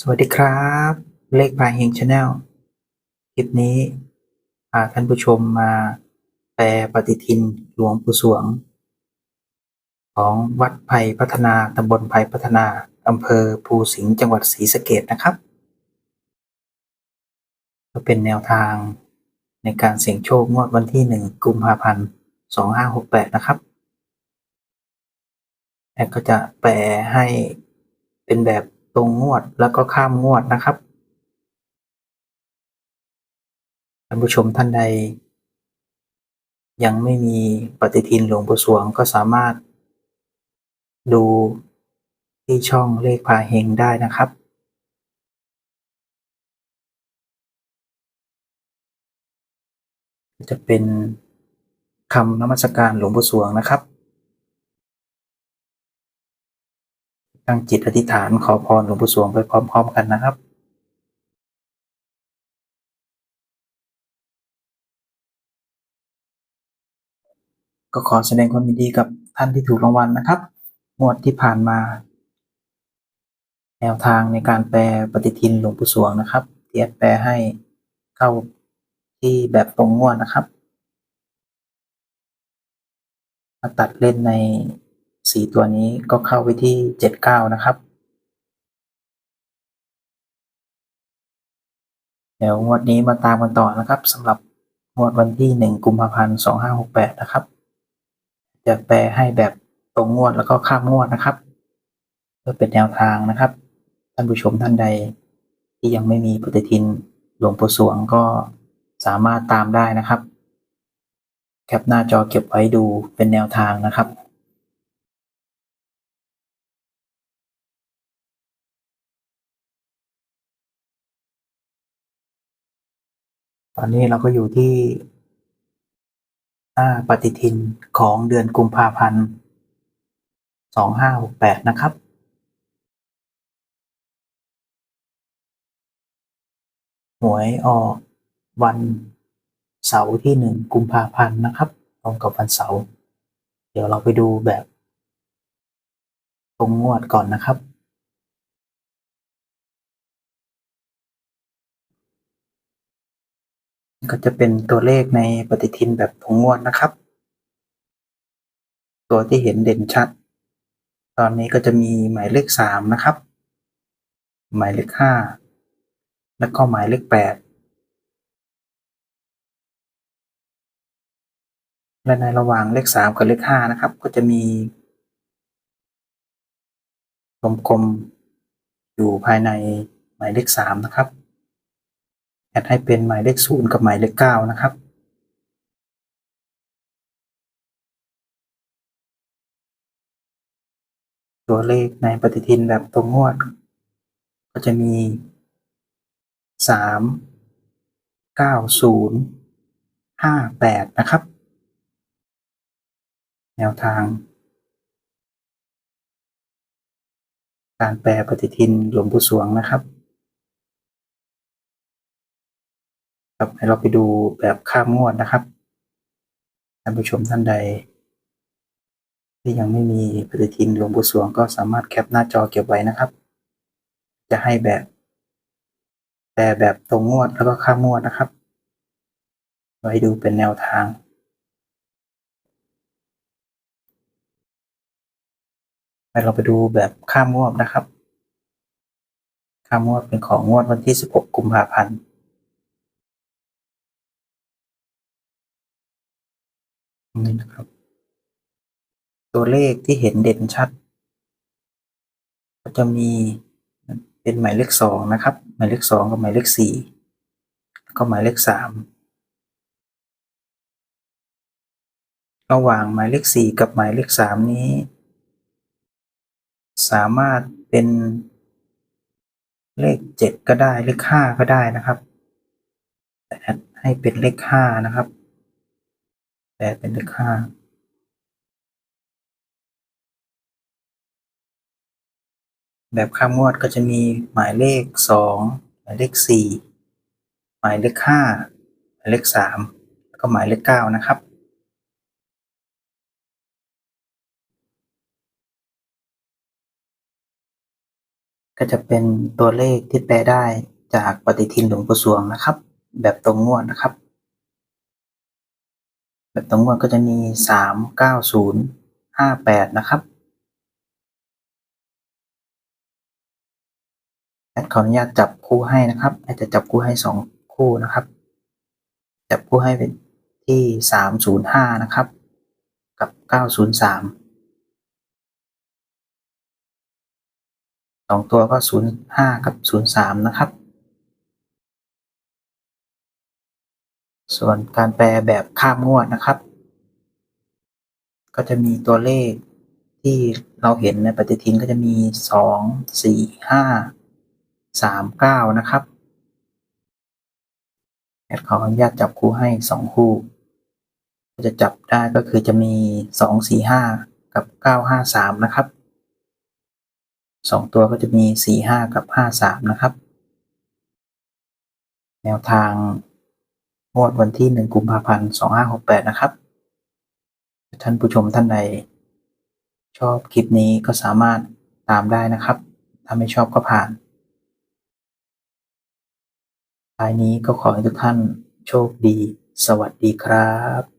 สวัสดีครับ เลขพายเฮงชาแนลคลิปนี้พาท่านผู้ชมมาแปลปฏิทินหลวงปู่สวง ของวัดไผ่พัฒนาตำบลไผ่พัฒนาอำเภอภูสิงห์จังหวัดศรีสะเกดนะครับก็เป็นแนวทางในการเสี่ยงโชคงวดวันที่หนึ่งกุมภาพันธ์สองห้าหกแปดนะครับแอดก็จะแปลให้เป็นแบบ ตรงงวดแล้วก็ข้ามงวดนะครับท่านผู้ชมท่านใด ยังไม่มีปฏิทินหลวงปู่สวงก็สามารถ ดูที่ช่องเลขพาเฮงได้นะครับจะเป็นคำนมัสการหลวงปู่สวงนะครับ ตั้งจิตอธิษฐานขอพรหลวงปู่สวงไปพร้อม ๆ กันนะครับก็ขอแสดงความยินดีกับท่านที่ถูกรางวัลนะครับงวดที่ผ่านมา แนวทางในการแปลปฏิทินหลวงปู่สวงนะครับที่แอดแปลให้เข้าที่แบบตรงงวดนะครับมาตัดเล่นใน สีตัวนี้ก็เข้าไปที่เจ็ดเก้านะครับเดี๋ยวงวดนี้มาตามกันต่อนะครับสำหรับงวดวันที่หนึ่งกุมภาพันธ์สองห้าหกแปดนะครับ จะแปลให้แบบตรงงวดแล้วก็ข้ามงวดนะครับ เพื่อเป็นแนวทางนะครับ ท่านผู้ชมท่านใดที่ยังไม่มีปฏิทินหลวงปู่สวงก็สามารถตามได้นะครับ แคปหน้าจอเก็บไว้ดูเป็นแนวทางนะครับ ตอนนี้เราก็อยู่ที่หน้าปฏิทินของเดือนกุมภาพันธ์สองห้าหกแปดนะครับ หวยออกวันเสาร์ที่หนึ่งกุมภาพันธ์นะครับ ตรงกับวันเสาร์ เดี๋ยวเราไปดูแบบ ตรงงวดก่อนนะครับ ก็จะเป็นตัวเลขในปฏิทินแบบตรงงวดนะครับ ตัวที่เห็นเด่นชัด ตอนนี้ก็จะมีหมายเลขสามนะครับ หมายเลขห้าแล้วก็หมายเลขแปดและในระหว่างเลขสามกับเลขห้านะครับ ก็จะมีกลมๆอยู่ภายในหมายเลขสามนะครับ ดให้เป็นหมายเลขศูนย์กับหมายเลขเก้านะครับ ตัวเลขในปฏิทินแบบตรงงวด ก็จะมีสามเก้าศูนย์ห้าแปดนะครับ แนวทาง การแปลปฏิทินหลวงปู่สวงนะครับ ครับให้เราไปดูแบบข้ามงวดนะครับท่านผู้ชมท่านใด ที่ยังไม่มีปฏิทินหลวงปู่สวงก็สามารถแคปหน้าจอเก็บไว้นะครับ จะให้แบบแปลแบบตรงงวดแล้วก็ข้ามงวดนะครับ ไว้ดูเป็นแนวทางให้เราไปดูแบบข้ามงวดนะครับ ข้ามงวดเป็นของงวดวันที่ 16 กุมภาพันธ์ นี่นะครับ ตัวเลขที่เห็นเด่นชัด ก็จะมีเป็นหมายเลขสองนะครับ หมายเลขสองกับหมายเลขสี่ก็หมายเลขสามระหว่างหมายเลขสี่กับหมายเลขสามนี้ สามารถเป็นเลขเจ็ดก็ได้เลขห้าก็ได้นะครับแต่ให้เป็นเลขห้านะครับ แต่เป็นเลขห้าแบบข้ามงวดก็จะมีหมายเลขสองหมายเลขสี่หมายเลขห้าหมายเลขสามแล้วก็หมายเลขเก้านะครับก็จะเป็นตัวเลขที่แปลได้จากปฏิทินหลวงปู่สวงนะครับ แบบตรงงวดนะครับ ตรงงวดก็จะมีสามเก้าศูนย์ห้าแปดนะครับแอดขออนุญาตจับคู่ให้นะครับแอดจะจับคู่ให้สองคู่นะครับ จับคู่ให้เป็นที่สามศูนย์ห้านะครับ กับเก้าศูนย์สามสองตัวก็ศูนย์ห้ากับศูนย์สามนะครับ ส่วนการแปลแบบข้ามงวดนะครับ ก็จะมีตัวเลขที่เราเห็นในปฏิทินก็จะมีสองสี่ห้าสามเก้านะครับแอดขออนุญาตจับคู่ให้สองคู่ จะจับได้ก็คือจะมีสองสี่ห้ากับเก้าห้าสามนะครับสองตัวก็จะมีสี่ห้ากับห้าสามนะครับ แนวทาง งวดวันที่หนึ่งกุมภาพันธ์สองห้าหกแปดนะครับ ท่านผู้ชมท่านใด ชอบคลิปนี้ก็สามารถตามได้นะครับ ถ้าไม่ชอบก็ผ่านท้ายนี้ก็ขอให้ทุกท่านโชคดี สวัสดีครับ